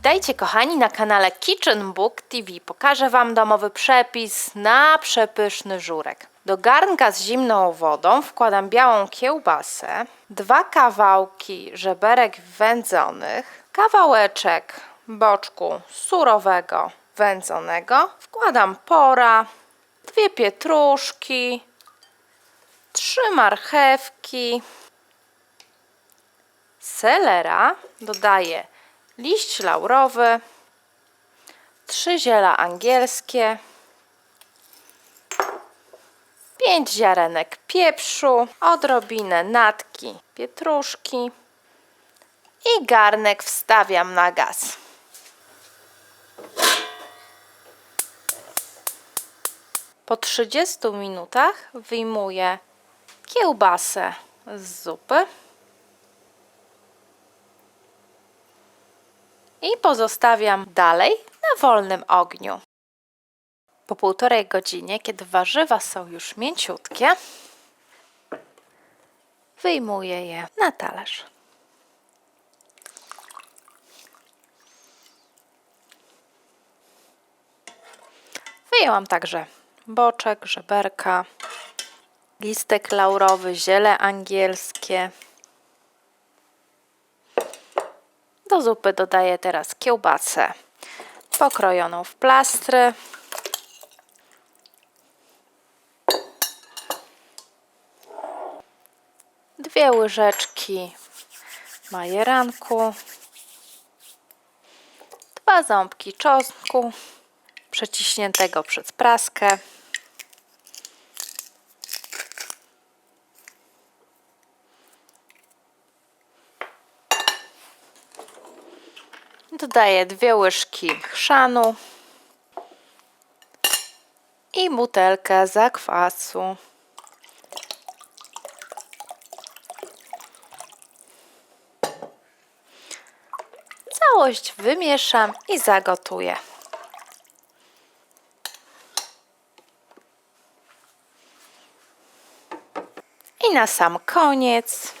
Witajcie kochani na kanale Kitchen Book TV. Pokażę Wam domowy przepis na przepyszny żurek. Do garnka z zimną wodą wkładam białą kiełbasę, dwa kawałki żeberek wędzonych, kawałeczek boczku surowego wędzonego, wkładam pora, dwie pietruszki, trzy marchewki, selera, dodaję liść laurowy, trzy ziela angielskie, pięć ziarenek pieprzu, odrobinę natki pietruszki i garnek wstawiam na gaz. Po 30 minutach wyjmuję kiełbasę z zupy. I pozostawiam dalej na wolnym ogniu. Po półtorej godzinie, kiedy warzywa są już mięciutkie, wyjmuję je na talerz. Wyjęłam także boczek, żeberka, listek laurowy, ziele angielskie. Do zupy dodaję teraz kiełbasę pokrojoną w plastry. Dwie łyżeczki majeranku. Dwa ząbki czosnku przeciśniętego przez praskę. Dodaję dwie łyżki chrzanu i butelkę zakwasu. Całość wymieszam i zagotuję. I na sam koniec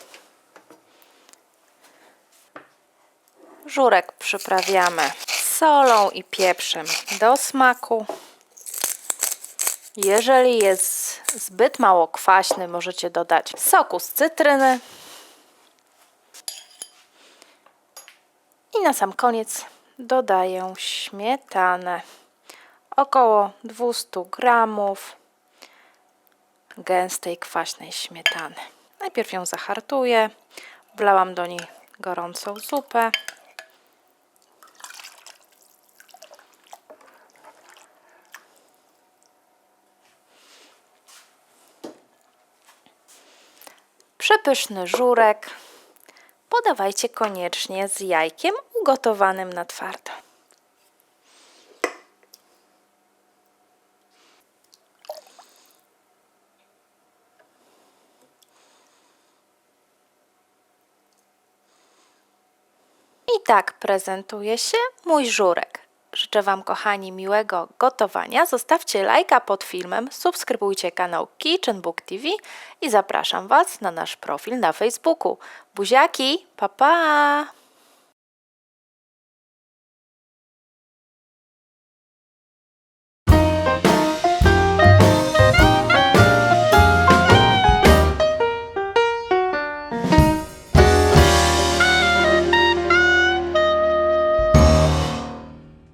Żurek przyprawiamy solą i pieprzem do smaku. Jeżeli jest zbyt mało kwaśny, możecie dodać soku z cytryny. I na sam koniec dodaję śmietanę. Około 200 gramów gęstej, kwaśnej śmietany. Najpierw ją zahartuję. Wlałam do niej gorącą zupę. Przepyszny żurek podawajcie koniecznie z jajkiem ugotowanym na twardo. I tak prezentuje się mój żurek. Życzę Wam, kochani, miłego gotowania. Zostawcie lajka pod filmem, subskrybujcie kanał Kitchen Book TV i zapraszam Was na nasz profil na Facebooku. Buziaki, pa pa!